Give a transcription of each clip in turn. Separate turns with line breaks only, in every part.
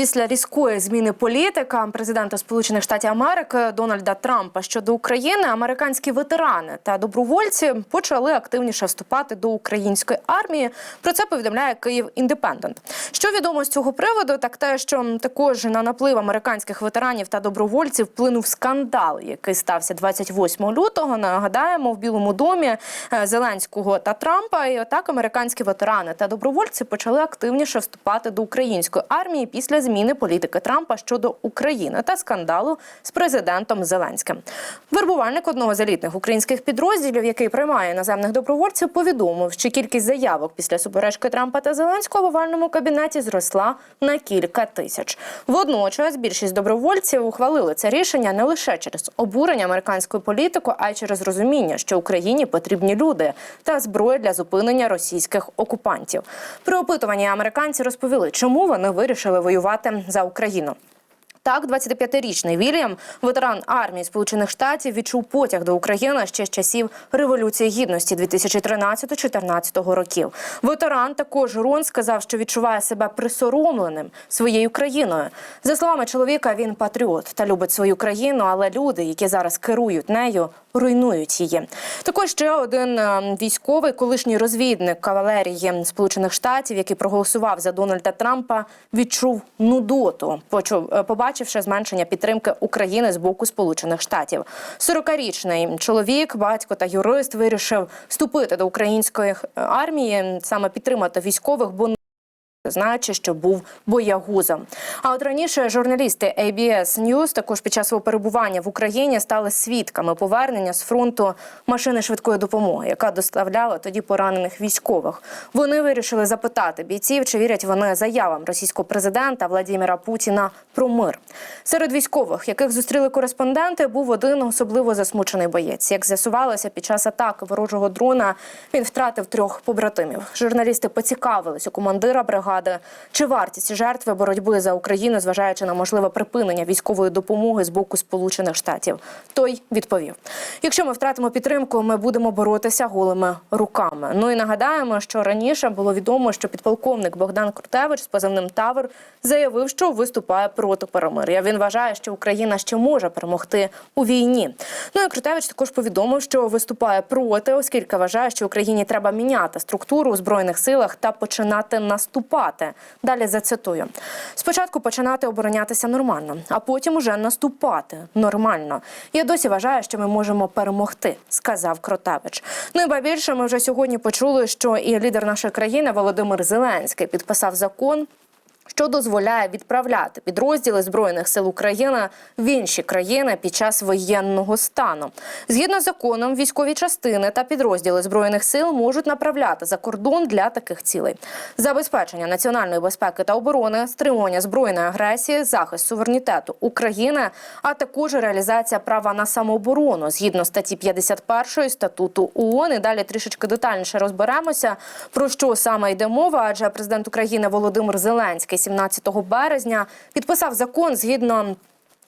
Після різкої зміни політика президента Сполучених Штатів Америки Дональда Трампа щодо України американські ветерани та добровольці почали активніше вступати до української армії. Про це повідомляє Київ Індепендент. Що відомо з цього приводу, так те, що також на наплив американських ветеранів та добровольців вплинув скандал, який стався 28 лютого. Нагадаємо, в Білому домі е, Зеленського та Трампа. І отак американські ветерани та добровольці почали активніше вступати до української армії після зміни політики Трампа щодо України та скандалу з президентом Зеленським. Вербувальник одного з елітних українських підрозділів, який приймає іноземних добровольців, повідомив, що кількість заявок після суперечки Трампа та Зеленського в овальному кабінеті зросла на кілька тисяч. Водночас більшість добровольців ухвалили це рішення не лише через обурення американською політикою, а й через розуміння, що Україні потрібні люди та зброя для зупинення російських окупантів. При опитуванні американці розповіли, чому вони вирішили воювати за Україну. Так, 25-річний Вільям, ветеран армії Сполучених Штатів, відчув потяг до України ще з часів Революції Гідності 2013-2014 років. Ветеран також Рон сказав, що відчуває себе присоромленим своєю країною. За словами чоловіка, він патріот та любить свою країну, але люди, які зараз керують нею, руйнують її. Також ще один е, військовий, колишній розвідник кавалерії Сполучених Штатів, який проголосував за Дональда Трампа, відчув нудоту, почув, е, побачивши зменшення підтримки України з боку Сполучених Штатів. 40-річний чоловік, батько та юрист вирішив вступити до української армії, саме підтримати військових, бо знаючи, що був боягузом. А от раніше журналісти ABS News також під час свого перебування в Україні стали свідками повернення з фронту машини швидкої допомоги, яка доставляла тоді поранених військових. Вони вирішили запитати бійців, чи вірять вони заявам російського президента Владимира Путіна про мир. Серед військових, яких зустріли кореспонденти, був один особливо засмучений боєць. Як з'ясувалося, під час атаки ворожого дрона він втратив трьох побратимів. Журналісти поцікавились у командира бригади, чи вартість жертви боротьби за Україну, зважаючи на можливе припинення військової допомоги з боку Сполучених Штатів. Той відповів: якщо ми втратимо підтримку, ми будемо боротися голими руками. Ну і нагадаємо, що раніше було відомо, що підполковник Богдан Крутевич з позивним Тавр заявив, що виступає проти перемир'я. Він вважає, що Україна ще може перемогти у війні. Ну і Крутевич також повідомив, що виступає проти, оскільки вважає, що Україні треба міняти структуру у збройних силах та починати наступати. Далі зацитую: спочатку починати оборонятися нормально, а потім уже наступати нормально. Я досі вважаю, що ми можемо перемогти, сказав Кротевич. Ну і ба більше ми вже сьогодні почули, що і лідер нашої країни Володимир Зеленський підписав закон що дозволяє відправляти підрозділи збройних сил України в інші країни під час воєнного стану. Згідно з законом, військові частини та підрозділи збройних сил можуть направляти за кордон для таких цілей: забезпечення національної безпеки та оборони, стримування збройної агресії, захист суверенітету України, а також реалізація права на самооборону згідно статті 51 статуту ООН. І далі трішечки детальніше розберемося про що саме йде мова, адже президент України Володимир Зеленський 17 березня підписав закон, згідно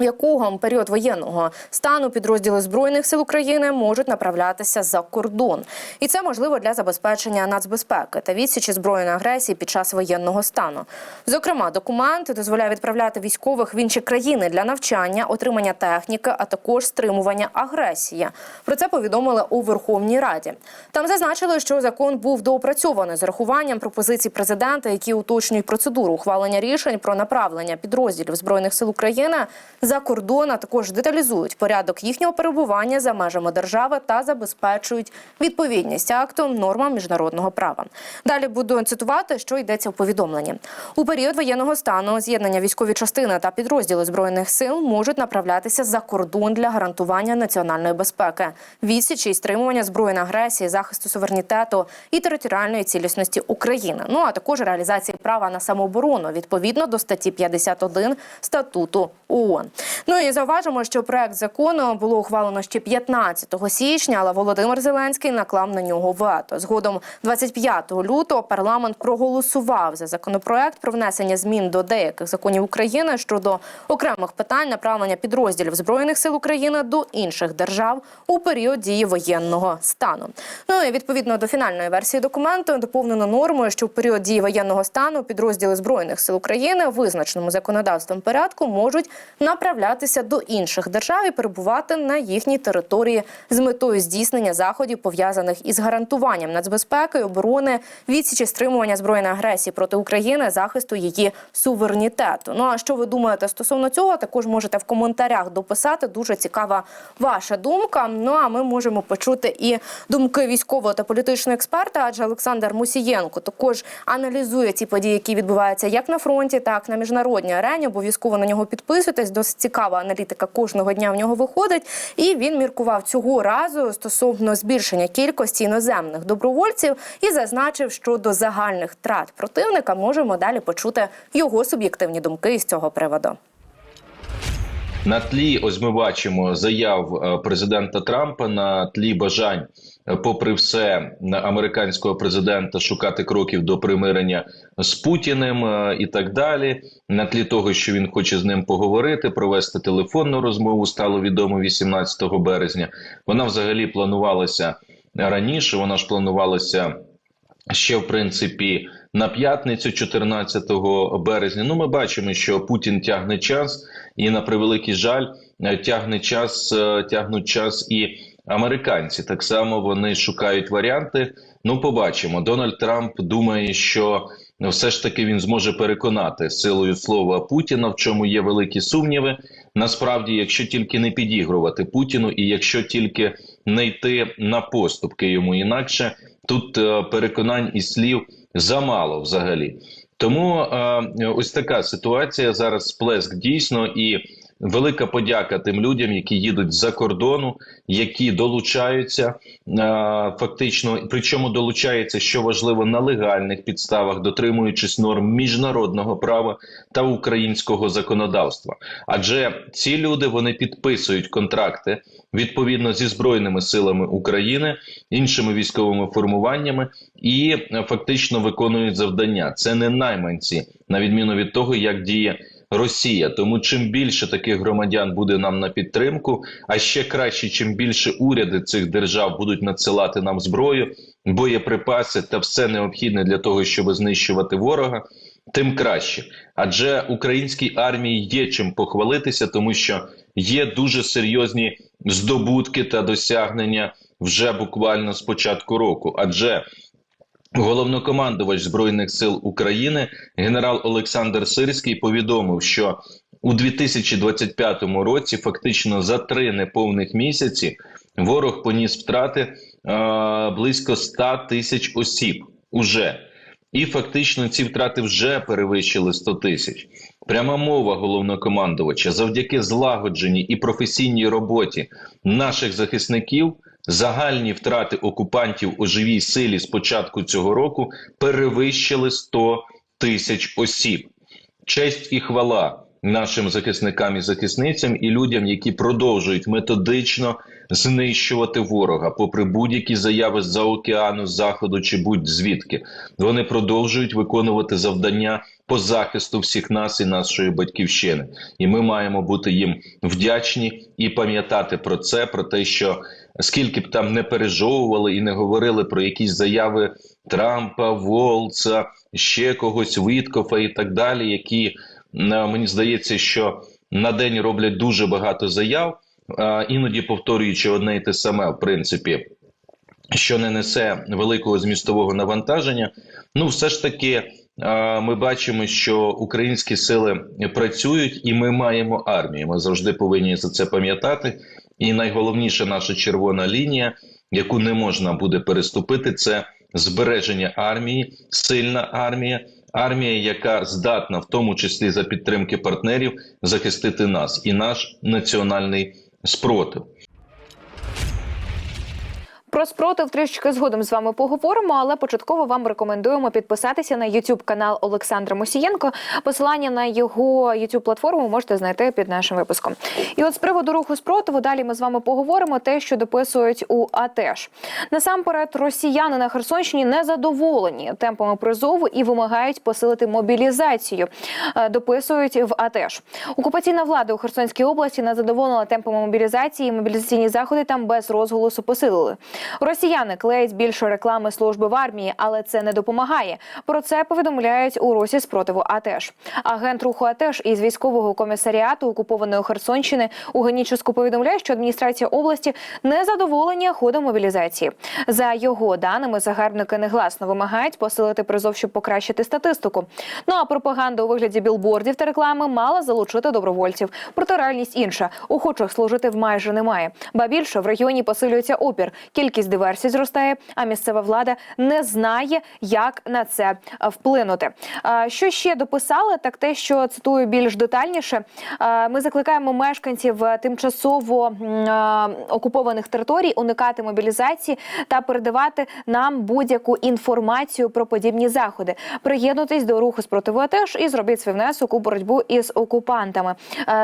якого період воєнного стану підрозділи збройних сил України можуть направлятися за кордон, і це можливо для забезпечення нацбезпеки та відсічі збройної агресії під час воєнного стану. Зокрема, документ дозволяє відправляти військових в інші країни для навчання, отримання техніки, а також стримування агресії. Про це повідомили у Верховній Раді. Там зазначили, що закон був доопрацьований з урахуванням пропозицій президента, які уточнюють процедуру ухвалення рішень про направлення підрозділів збройних сил України за кордон, також деталізують порядок їхнього перебування за межами держави та забезпечують відповідність акту нормам міжнародного права. Далі буду цитувати, що йдеться в повідомленні. У період воєнного стану з'єднання військові частини та підрозділи збройних сил можуть направлятися за кордон для гарантування національної безпеки, відсічі і стримування збройної агресії, захисту суверенітету і територіальної цілісності України. Ну а також реалізації права на самооборону відповідно до статті 51 статуту ООН. Ну і зауважимо, що проект закону було ухвалено ще 15 січня, але Володимир Зеленський наклав на нього вето. Згодом 25 лютого парламент проголосував за законопроект про внесення змін до деяких законів України щодо окремих питань направлення підрозділів збройних сил України до інших держав у період дії воєнного стану. Ну і відповідно до фінальної версії документу доповнено нормою, що в період дії воєнного стану підрозділи збройних сил України визначеному законодавством порядку можуть направлятися до інших держав і перебувати на їхній території з метою здійснення заходів пов'язаних із гарантуванням нацбезпеки, оборони, відсічі стримування збройної агресії проти України, захисту її суверенітету. Ну а що ви думаєте стосовно цього? Також можете в коментарях дописати. Дуже цікава ваша думка. Ну а ми можемо почути і думки військового та політичного експерта, адже Олександр Мусієнко також аналізує ці події, які відбуваються як на фронті, так і на міжнародній арені. Обов'язково на нього підписуйтесь. Досить цікава аналітика кожного дня в нього виходить. І він міркував цього разу стосовно збільшення кількості іноземних добровольців і зазначив, що до загальних втрат противника можемо далі почути його суб'єктивні думки із цього приводу.
На тлі, ось ми бачимо заяв е, президента Трампа на тлі бажань, е, попри все, американського президента шукати кроків до примирення з Путіним е, і так далі. На тлі того, що він хоче з ним поговорити, провести телефонну розмову, стало відомо 18 березня. Вона взагалі планувалася раніше. Вона ж планувалася ще в принципі на п'ятницю, 14 березня. Ну, ми бачимо, що Путін тягне час, і на превеликий жаль, е, тягне час, е, тягнуть час і американці. Так само вони шукають варіанти. Ну, побачимо. Дональд Трамп думає, що все ж таки він зможе переконати силою слова Путіна, в чому є великі сумніви. Насправді, якщо тільки не підігрувати Путіну, і якщо тільки не йти на поступки йому інакше, тут е, переконань і слів замало взагалі. Тому е, ось така ситуація зараз сплеск дійсно і велика подяка тим людям, які їдуть з-за кордону, які долучаються е, фактично, причому долучаються, що важливо, на легальних підставах, дотримуючись норм міжнародного права та українського законодавства. Адже ці люди вони підписують контракти відповідно зі збройними силами України, іншими військовими формуваннями і е, фактично виконують завдання. Це не найманці, на відміну від того, як діє. Росія, тому чим більше таких громадян буде нам на підтримку, а ще краще, чим більше уряди цих держав будуть надсилати нам зброю, боєприпаси та все необхідне для того, щоб знищувати ворога, тим краще. Адже українській армії є чим похвалитися, тому що є дуже серйозні здобутки та досягнення вже буквально з початку року. Адже Головнокомандувач збройних сил України генерал Олександр Сирський повідомив, що у 2025 році, фактично за три неповних місяці, ворог поніс втрати е, близько 100 тисяч осіб уже. І фактично ці втрати вже перевищили 100 тисяч. Пряма мова головнокомандувача завдяки злагодженій і професійній роботі наших захисників. Загальні втрати окупантів у живій силі з початку цього року перевищили 100 тисяч осіб. Честь і хвала нашим захисникам і захисницям і людям, які продовжують методично знищувати ворога, попри будь-які заяви з-за океану, з заходу чи будь-звідки. Вони продовжують виконувати завдання по захисту всіх нас і нашої батьківщини. І ми маємо бути їм вдячні і пам'ятати про це, про те, що скільки б там не пережовували і не говорили про якісь заяви Трампа, Волца, ще когось Віткофа і так далі, які е, мені здається, що на день роблять дуже багато заяв, іноді повторюючи одне і те саме, в принципі. Що не несе великого змістового навантаження, ну все ж таки ми бачимо, що українські сили працюють, і ми маємо армію. Ми завжди повинні за це пам'ятати. І найголовніша наша червона лінія, яку не можна буде переступити, це збереження армії, сильна армія, армія, яка здатна, в тому числі за підтримки партнерів, захистити нас і наш національний спротив.
Про спротив трішки згодом з вами поговоримо, але початково вам рекомендуємо підписатися на YouTube канал Олександра Мосієнко. Посилання на його YouTube платформу можете знайти під нашим випуском. І от з приводу руху спротиву далі ми з вами поговоримо те, що дописують у АТЕШ. Насамперед, росіяни на Херсонщині не задоволені темпами призову і вимагають посилити мобілізацію. Е, Дописують в АТЕШ. Окупаційна влада у Херсонській області не задоволена темпами мобілізації. Мобілізаційні заходи там без розголосу посилили. Росіяни клеять більше реклами служби в армії, але це не допомагає. Про це повідомляють у Росі спротиву АТЕШ. Агент руху АТЕШ із військового комісаріату окупованої Херсонщини у Геніческу повідомляє, що адміністрація області не задоволення ходом мобілізації. За його даними, загарбники негласно вимагають посилити призов, щоб покращити статистику. Ну а пропаганда у вигляді білбордів та реклами мала залучити добровольців. Проте реальність інша. Охочих служити в майже немає. Ба більше в регіоні посилюється опір. Кількість диверсій зростає, а місцева влада не знає, як на це вплинути. Що ще дописали? Так те, що цитую більш детальніше. Ми закликаємо мешканців тимчасово окупованих територій уникати мобілізації та передавати нам будь-яку інформацію про подібні заходи. Приєднуйтесь до руху спротиву АТЕШ і зробіть свій внесок у боротьбу із окупантами.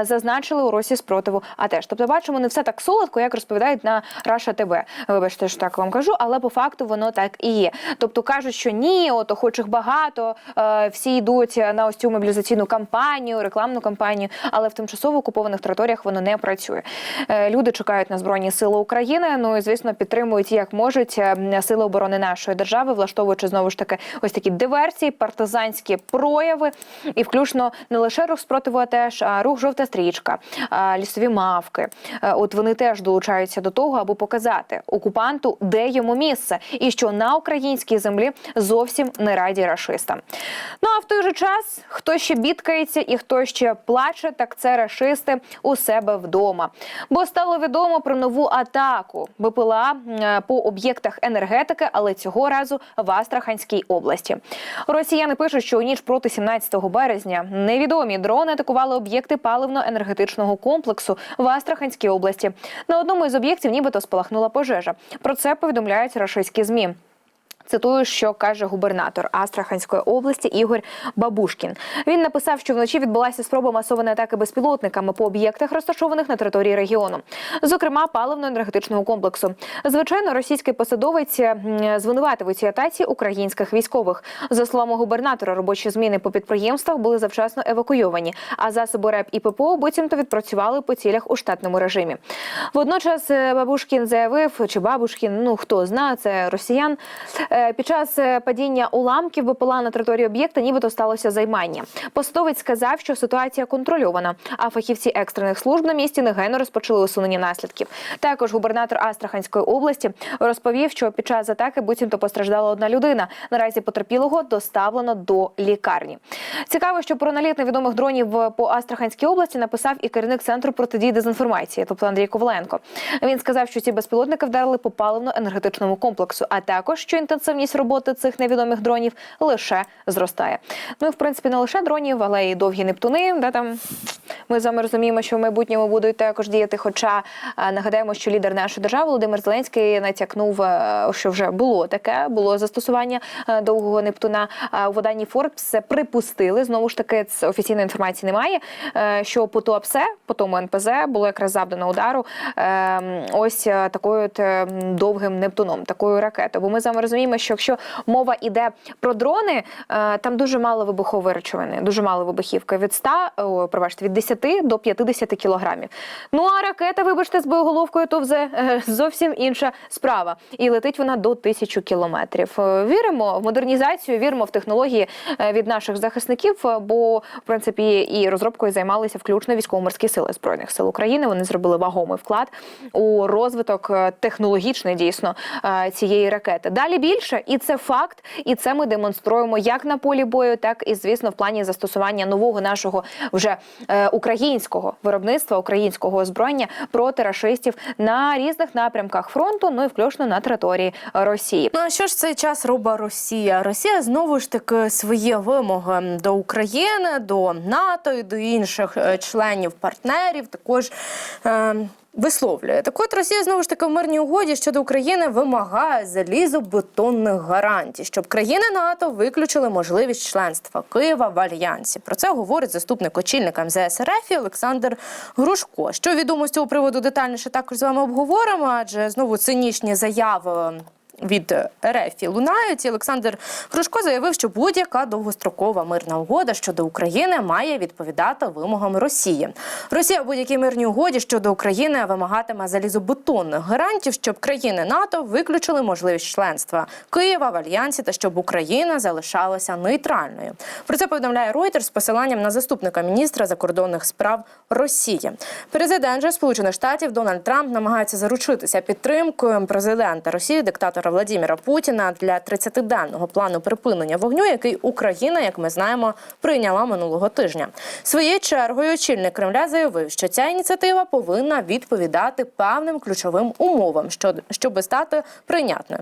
Зазначили у Росі спротиву АТЕШ. Тобто, бачимо, не все так солодко, як розповідають на Раша ТВ. Вибачте, що так вам кажу, але по факту воно так і є. Тобто кажуть, що ні, от охочих багато, е, всі йдуть на ось цю мобілізаційну кампанію, рекламну кампанію, але в тимчасово окупованих територіях воно не працює. Е, Люди чекають на збройні сили України. Ну і звісно, підтримують як можуть е, сили оборони нашої держави, влаштовуючи знову ж таки ось такі диверсії, партизанські прояви, і включно не лише рух спротиву АТЕШ, а рух жовта стрічка, лісові мавки. От вони теж долучаються до того, аби показати окупанту, де йому місце, і що на українській землі зовсім не раді рашистам. Ну а в той же час хто ще бідкається і хто ще плаче, так це рашисти у себе вдома. Бо стало відомо про нову атаку БПЛА по об'єктах енергетики, але цього разу в Астраханській області. Росіяни пишуть, що у ніч проти 17 березня невідомі дрони атакували об'єкти паливно-енергетичного комплексу в Астраханській області. На одному із об'єктів нібито спалахнула пожежа. Про це повідомляють рашистські змі. Цитую, що каже губернатор Астраханської області Ігор Бабушкін. Він написав, що вночі відбулася спроба масованої атаки безпілотниками по об'єктах, розташованих на території регіону, зокрема паливно-енергетичного комплексу. Звичайно, російський посадовець звинуватив у цій атаці українських військових. За словами губернатора, робочі зміни по підприємствах були завчасно евакуйовані, а засоби РЕП і ППО буцімто відпрацювали по цілях у штатному режимі. Водночас е, Бабушкін заявив, чи Бабушкін, ну хто знає, це росіян. Е, Під час е, падіння уламків БПЛА на території об'єкта нібито сталося займання. Посадовець сказав, що ситуація контрольована, а фахівці екстрених служб на місці негайно розпочали усунення наслідків. Також губернатор Астраханської області розповів, що під час атаки буцімто постраждала одна людина. Наразі потерпілого доставлено до лікарні. Цікаво, що про наліт невідомих дронів по Астраханській області написав і керівник центру протидії дезінформації, тобто Андрій Коваленко. Він сказав, що ці безпілотники вдарили по паливно-енергетичному комплексу, а також що інтенсивність роботи цих невідомих дронів лише зростає. Ну в принципі не лише дронів, але й довгі нептуни. Де там ми з вами розуміємо, що в майбутньому будуть також діяти. Хоча е, нагадаємо, що лідер нашої держави Володимир Зеленський натякнув, е, що вже було таке, було застосування е, довгого нептуна. У виданні Forbes припустили знову ж таки це офіційної інформації немає. Що по ТУАПСЕ, по тому НПЗ було якраз завдано удару е, ось такою от е, довгим нептуном, такою ракетою. Бо ми з вами розуміємо, що якщо мова йде про дрони, там дуже мало вибухової речовини, дуже мало вибухівки від 100, о, пробачте, від 10 до 50 кілограмів. Ну а ракета, вибачте, з боєголовкою, то вже е, зовсім інша справа. І летить вона до тисячу кілометрів. Е, Віримо в модернізацію, віримо в технології е, від наших захисників, бо в принципі і розробкою займалися включно військово-морські сили збройних сил України. Вони зробили вагомий вклад у розвиток технологічний дійсно цієї ракети. Далі більше, і це факт, і це ми демонструємо як на полі бою, так і звісно в плані застосування нового нашого вже е, українського виробництва, українського озброєння проти рашистів на різних напрямках фронту, ну і включно на території Росії.
Ну а що ж цей час робить Росія? Росія знову ж таки свої вимоги до України, до НАТО і до інших е, членів партнерів також е, висловлює. Так от Росія знову ж таки в мирній угоді щодо України вимагає залізобетонних гарантій, щоб країни НАТО виключили можливість членства Києва в альянсі. Про це говорить заступник очільника МЗС РФ Олександр Грушко. Що відомо з цього приводу детальніше також з вами обговоримо, адже знову цинічні заяви. Від РФ лунають І Олександр Грушко заявив, що будь-яка довгострокова мирна угода щодо України має відповідати вимогам Росії. Росія в будь-якій мирній угоді щодо України вимагатиме залізобетонних гарантів, щоб країни НАТО виключили можливість членства Києва в альянсі та щоб Україна залишалася нейтральною. Про це повідомляє Reuters з посиланням на заступника міністра закордонних справ Росії. Президент же Сполучених Штатів Дональд Трамп намагається заручитися підтримкою президента Росії, диктатора Владіміра Путіна для 30-денного плану припинення вогню, який Україна, як ми знаємо, прийняла минулого тижня. Своєю чергою очільник Кремля заявив, що ця ініціатива повинна відповідати певним ключовим умовам, що- щоби стати прийнятною.